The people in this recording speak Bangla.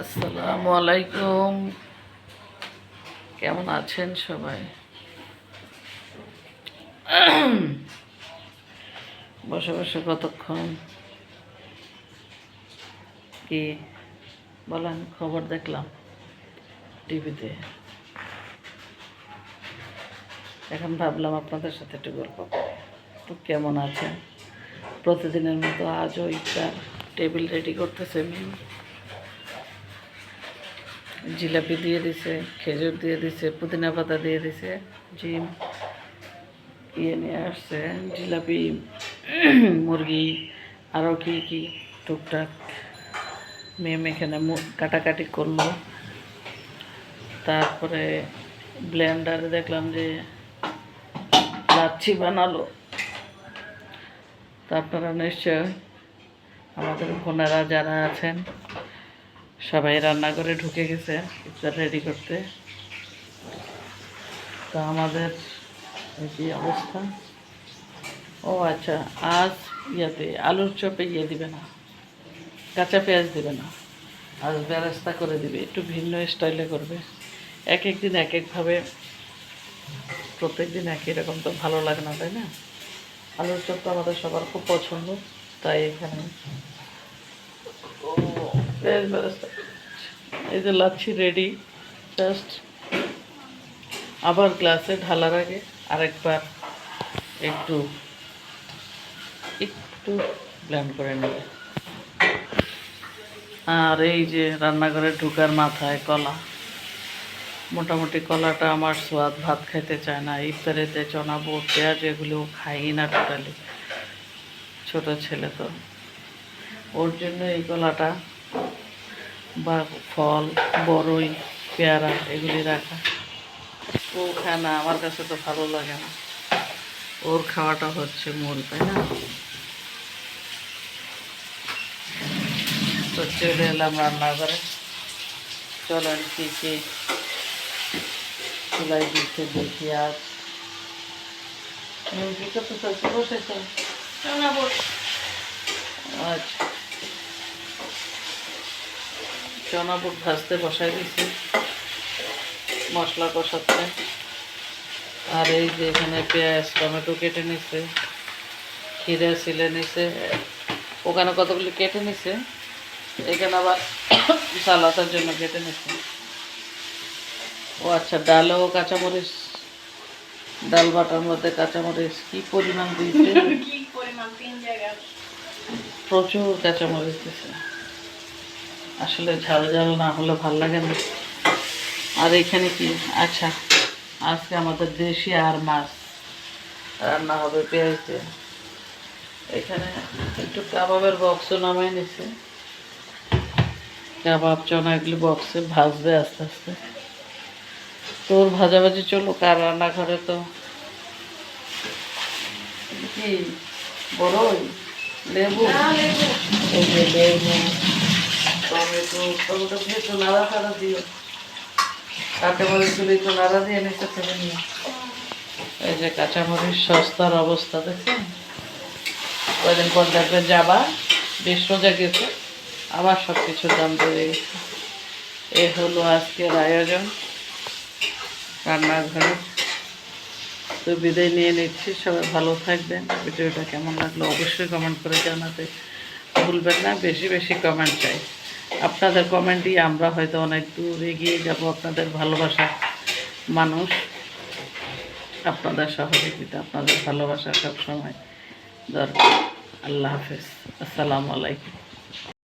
আসসালামু আলাইকুম। কেমন আছেন সবাই? বসে বসে কতক্ষণ? কি? বলেন, খবর দেখলাম টিভিতে। এখন ভাবলাম আপনাদের সাথে একটু গল্প তো কেমন আছেন? প্রতিদিনের মতো আজও ইফতার টেবিল রেডি করতেছে মেয়ে জিলাপি দিয়ে দিছে, খেজুর দিয়ে দিছে, পুদিনা পাতা দিয়ে দিছে। জিম ইয়ে নিয়ে আসছে, জিলাপি, মুরগি আরও কি কি টুকটাক মেম এখানে কাটাকাটি করল। তারপরে ব্লেন্ডারে দেখলাম যে লাচ্ছি বানালো। তা আপনারা নিশ্চয় আমাদের বোনেরা যারা আছেন সবাই রান্নাঘরে ঢুকে গেছে ইফতার রেডি করতে। তো আমাদের এই যে অবস্থা। ও আচ্ছা আজ ইয়াতে আলুর চপে ইয়ে দিবে না, কাঁচা পেঁয়াজ দিবে না। আজ বেরেস্তা করে দিবে, একটু ভিন্ন স্টাইলে করবে। এক এক দিন এক একভাবে প্রত্যেক দিন একই রকম তো ভালো লাগে না, তাই না? আলুর চপ তো আমাদের সবার খুব পছন্দ, তাই এখানে এই যে লাচ্ছি রেডি জাস্ট আবার গ্লাসে ঢালার আগে আরেকবার একটু একটু ব্লেন্ড করে নেবে আর এই যে রান্নাঘরে ঢুকার মাথায় কলা মোটামুটি কলাটা আমার সোয়াদ ভাত খাইতে চায় না ইফতারিতে চনা বুট পেঁয়াজ এগুলো খাই না টোটালি ছোট ছেলে তো ওর জন্য এই কলাটা বা ফল বড়ই পেয়ারা এগুলি রাখা। ও খায় না আমার কাছে তো ভালো লাগে না। ওর খাওয়াটা হচ্ছে মূল তাই না? তো চলে এলাম রান্নাঘরে। চলেন কি কি চুলাই দিচ্ছে দেখি আর আচ্ছা। চনা বুট ভাজতে বসাই দিছি মশলা কষাতে। আর এই যে এখানে পেঁয়াজ টমেটো কেটে নিছে খিরে সিলে নিছে ওখানে কতগুলি কেটে নিছে এখানে আবার সালাদের জন্য কেটে নিছে। ও আচ্ছা ডালেও কাঁচামরিচ ডাল বাটার মধ্যে কাঁচামরিচ কি পরিমাণ দিয়েছে? প্রচুর কাঁচামরিচ দিছে। আসলে ঝাল ঝাল না হলে ভালো লাগে না। আর এখানে কি? আচ্ছা আজকে আমাদের দেশি আর মাছ। রান্না হবে পেঁয়াজ। দিয়ে এখানে একটু কাবাবের বক্সও নামাই নিছে। কাবাব চনা এগুলি বক্সে ভাজবে আস্তে আস্তে। তোর ভাজাভাজি চলুক আর রান্নাঘরে তো কি বড়ই লেবু? লেবু। টমেটো টমেটো দিয়ে একটু নাড়া টাড়া দিও কাঁচামরিচগুলো একটু নাড়া দিয়ে নিচে থেকে নিও এই যে কাঁচামরিচ সস্তার অবস্থা দেখছেন কয়দিন পর দেখবে যাবা বেশ সোজা গেছে আবার সব কিছুর দাম বেড়ে গেছে। এ হলো আজকের আয়োজন। রান্নাঘরে। তো বিদায় নিয়ে নিচ্ছি সবাই ভালো থাকবেন ভিডিওটা কেমন লাগল অবশ্যই কমেন্ট করে জানাতে ভুলবেন না বেশি বেশি কমেন্ট চাই আপনাদের কমেন্টই আমরা হয়তো অনেক দূর এগিয়ে যাব, আপনাদের ভালোবাসা মানুষ, আপনাদের সহযোগিতা, আপনাদের ভালোবাসা সবসময় দরকার। আল্লাহ হাফেজ। আসসালামু আলাইকুম।